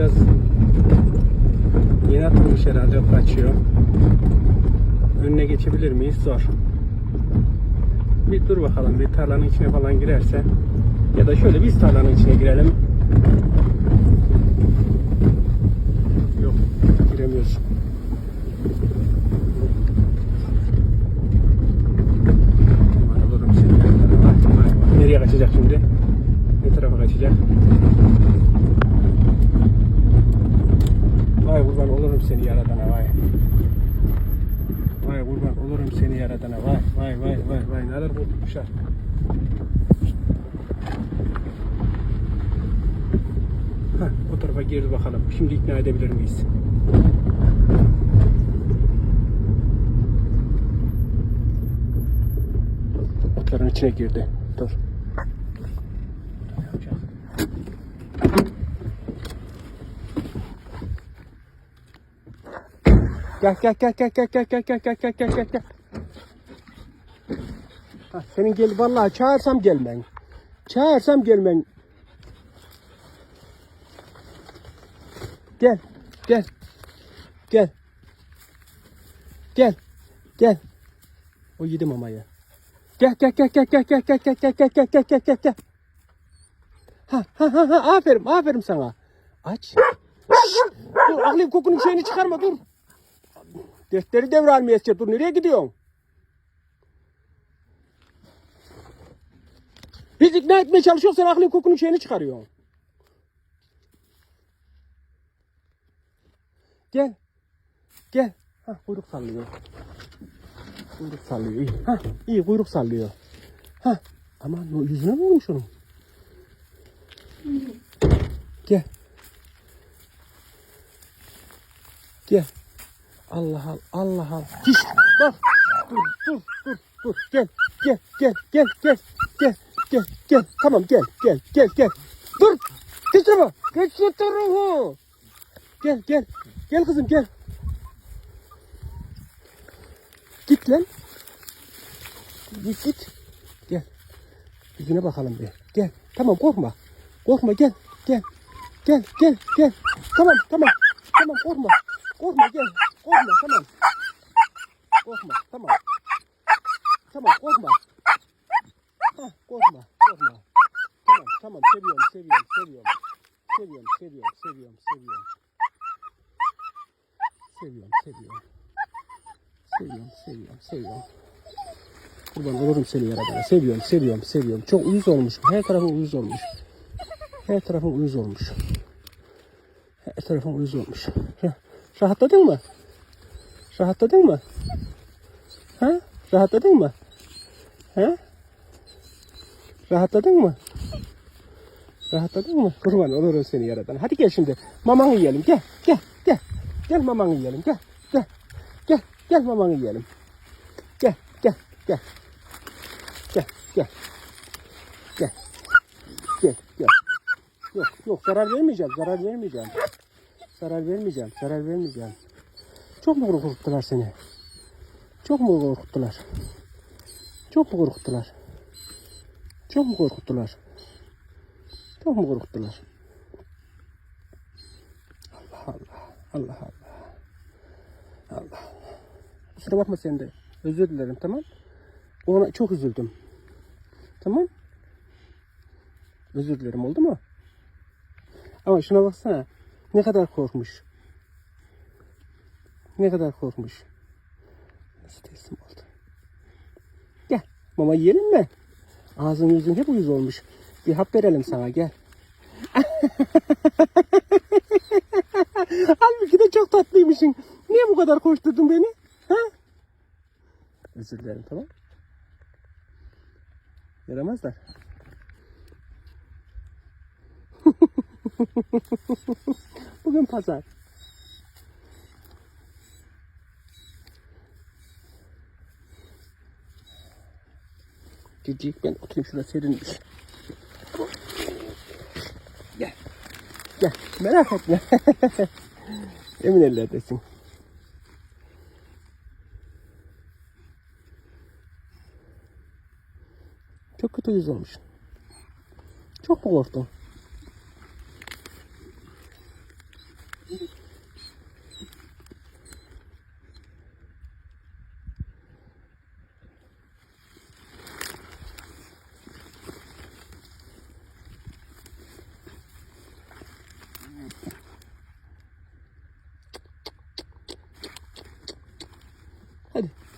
yapacağız? Yeni atılmış herhalde kaçıyor. Önüne geçebilir miyiz? Zor. Bir dur bakalım bir tarlanın içine falan girerse ya da şöyle biz tarlanın içine girelim. Yok giremiyoruz. Nereye kaçacak şimdi? Ne tarafa kaçacak? Vay kurban olurum seni yaradana vay. Vay kurban olurum seni yaradana vay vay vay vay vay neler korkmuşlar. Heh, o tarafa girdi bakalım. Şimdi ikna edebilir miyiz? Otların içine girdi. Dur. Yapacağız. Gel gel gel gel gel gel gel gel gel gel gel gel gel. Senin gel vallahi çağırsam gelmen. Çağırsam gelmen. Gel gel gel gel gel. O yedi mamayı. Gel gel gel gel gel gel gel gel gel gel gel gel gel gel gel. Ha ha ha ha aferin aferin sana. Aç. Dur alayım kokunun şeyini çıkarma dur. Defteri devralmaya istiyor. Dur nereye gidiyorsun? Biz ikna etmeye çalışıyoruz. Sen aklın kokunun şeyini çıkarıyorsun. Gel. Gel. Ha kuyruk sallıyor. Kuyruk sallıyor. İyi. Ha iyi kuyruk sallıyor. Ha aman yüzüne mi vurmuş onun? Gel. Gel. Allah al, Allah al. Hiç, bak. Dur, dur, dur, dur. Gel, gel, gel, gel, gel, gel, gel, gel. Tamam gel, gel, gel, gel. Dur. Geç tarafa. Geç şu tarafa. Gel, gel. Gel kızım gel. Git lan. Git, git. Gel. Yüzüne bakalım bir. Gel. Tamam korkma. Korkma gel, gel. Gel, gel, gel. Tamam, tamam. Tamam korkma. Korkma gel. Korkma tamam. Korkma tamam. Tamam korkma. Hah korkma korkma. Tamam tamam seviyorum seviyorum seviyorum. Seviyorum seviyorum seviyorum seviyorum. Seviyorum seviyorum. Seviyorum seviyorum seviyorum. Kurban olurum seni yaradana. Seviyorum seviyorum seviyorum. Çok uyuz olmuş. Her tarafım uyuz olmuş. Her tarafım uyuz olmuş. Her tarafım uyuz olmuş. Rahatladın mı? Rahatladın mı? Ha? Rahatladın mı? Ha? Rahatladın mı? Rahatladın mı? Kurban olurum seni yaradan. Hadi gel şimdi. Mamanı yiyelim. Gel. Gel. Gel. Gel mamanı yiyelim. Gel. Gel. Gel. Gel mamanı yiyelim. Gel. Gel. Gel. Gel. Gel. Gel. Gel. Gel. Yok yok zarar vermeyeceğim. Zarar vermeyeceğim. Zarar vermeyeceğim. Zarar vermeyeceğim. Çok mu korkuttular seni? Çok mu korkuttular? Çok mu korkuttular? Çok mu korkuttular? Çok mu korkuttular? Allah Allah. Allah Allah. Allah Allah. Kusura bakma sen de. Özür dilerim tamam. Ona çok üzüldüm. Tamam. Özür dilerim oldu mu? Ama şuna baksana. Ne kadar korkmuş. Ne kadar korkmuş. Nasıl teslim oldu? Gel. Mama yiyelim mi? Ağzın yüzün hep uyuz olmuş. Bir hap verelim sana gel. Halbuki de çok tatlıymışsın. Niye bu kadar koşturdun beni? Ha? Özür dilerim tamam. Yaramazlar. Bugün pazar. Cicik ben oturayım şurada serinmiş. Gel. Gel. Merak etme. Emin ellerdesin. Çok kötü yüz olmuş. Çok mu korktun?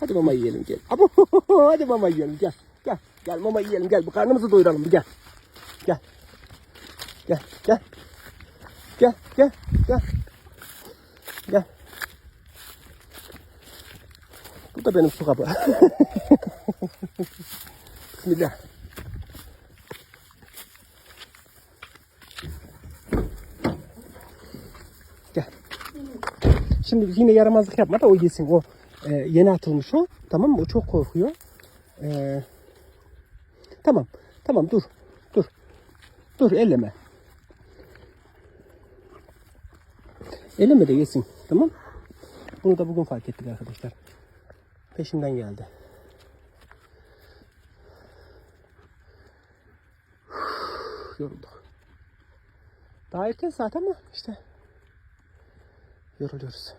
Hadi mama yiyelim gel. Abo, hadi mama yiyelim gel. Gel. Gel mama yiyelim gel. Bu karnımızı doyuralım gel. Gel. Gel. Gel. Gel. Gel. Gel. Gel. Bu da benim su kabı. Bismillah. Gel. Şimdi yine yaramazlık yapma da o yesin. O e, yeni atılmış o. Tamam mı? O çok korkuyor. E, tamam. Tamam dur. Dur. Dur elleme. Elleme de yesin. Tamam. Bunu da bugün fark ettik arkadaşlar. Peşimden geldi. Yorulduk. Daha erken saat ama işte yoruluyoruz.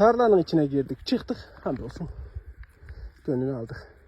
Tarlanın içine girdik, çıktık. Hamdolsun. Gönlünü aldık.